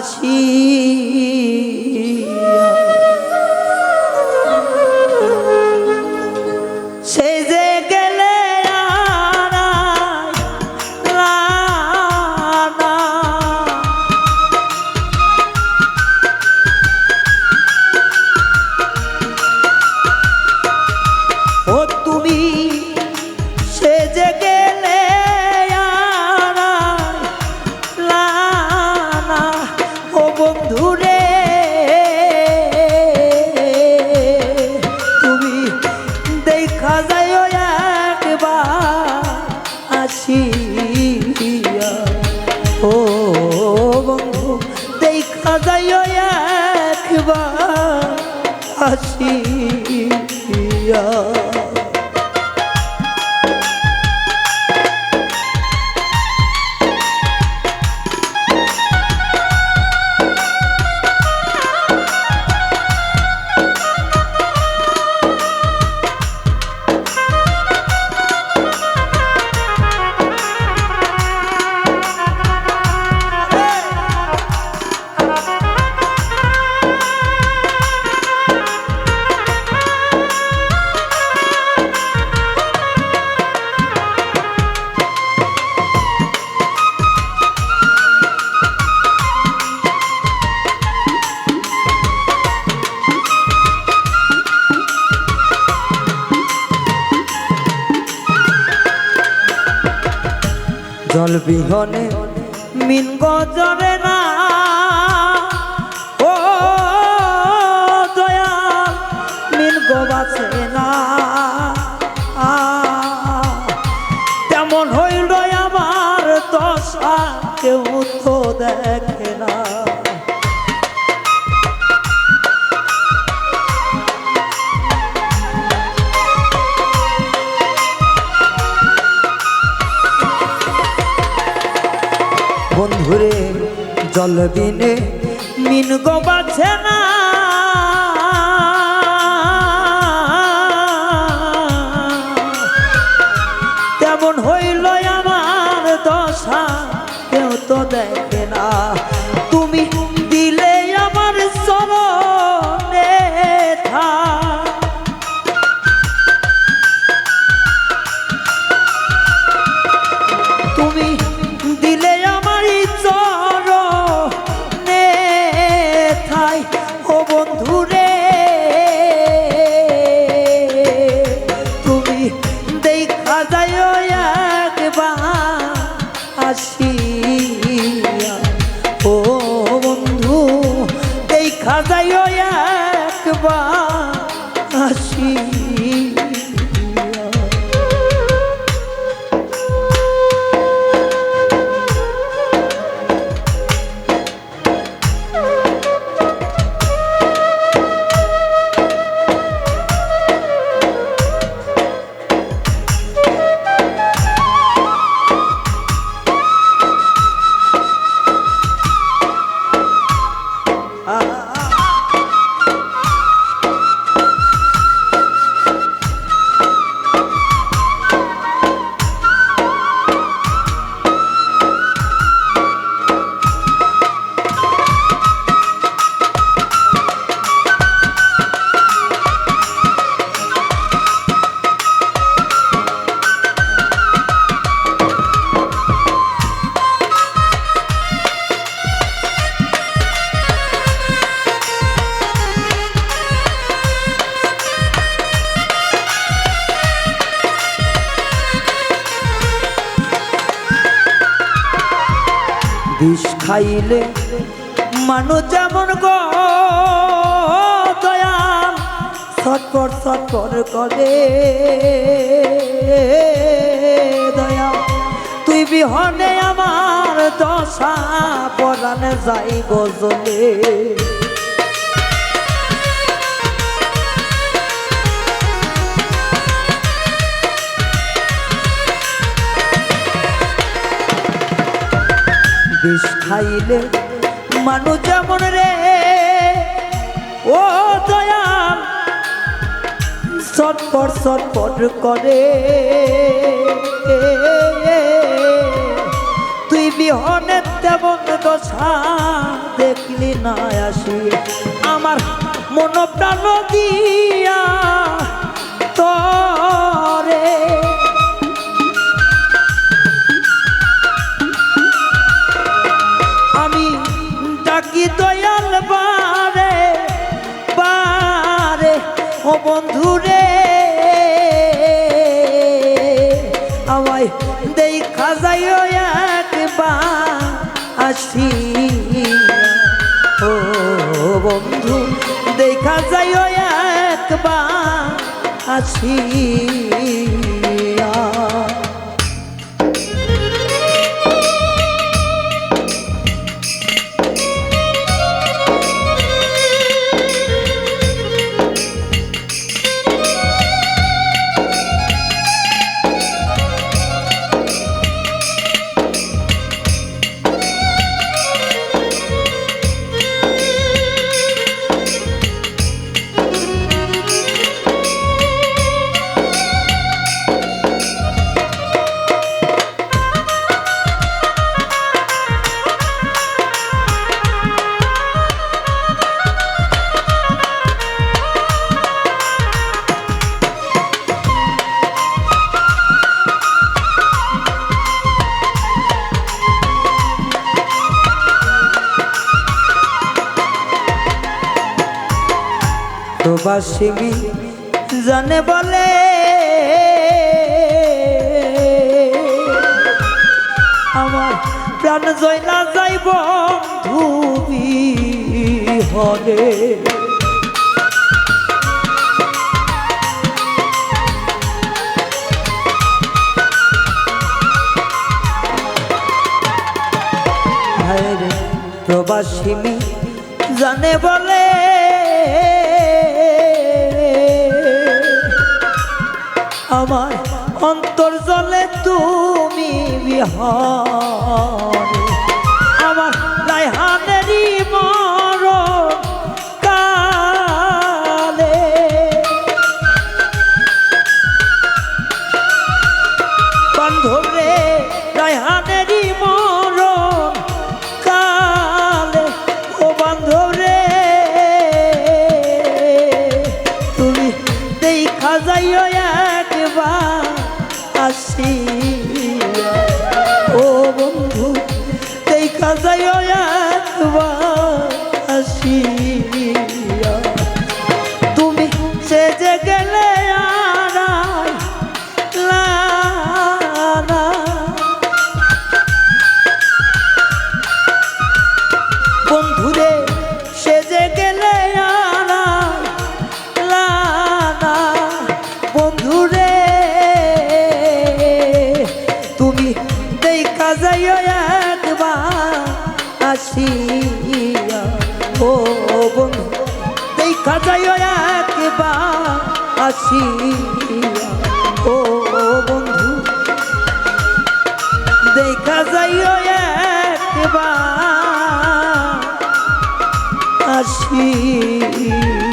আসি আসিয়া ও বন্ধু দেখা যায় একবার আসিয়া জল বিহনে মিন গজরে না। ও দয়াল, মিন গবাছে না। তেমন হইল আমার দশা, কেউ তো দেখে বন্ধুরে জল বিনে মিন গোবাছে না। তেমন হইল আমার দশা কেউ তো দেখে বিষ খাইলে মানুষ যেমন গো দয়াল ছটপট করে। দয়া তুই বিহনে আমার দশা পরানে যাই গজলে বিষ খাইলে মানুষ যেমন রে, ও দয়াল, চটপট চটপট করে। তুই বিহনে তেমন দশা দেখলি না আসি। আমার মন প্রাণ দিয়া তরে। ডাকি দয়াল বারে বারে? ও বন্ধুরে আমায় দেই খাজাইও একবার, আসি। ও বন্ধু, দেখা যাইও একবার আসিয়া প্রবাসী জানে বলে। আমার প্রাণ জয়না যাইব ধুবি হলে প্রবাসী জানে বলে। আমার অন্তর জলে তুমি বিহার। আমার রায়হানেরই মর দেখা আসিয়া ও বন্ধু দেখা যাইও একবার। আসিয়া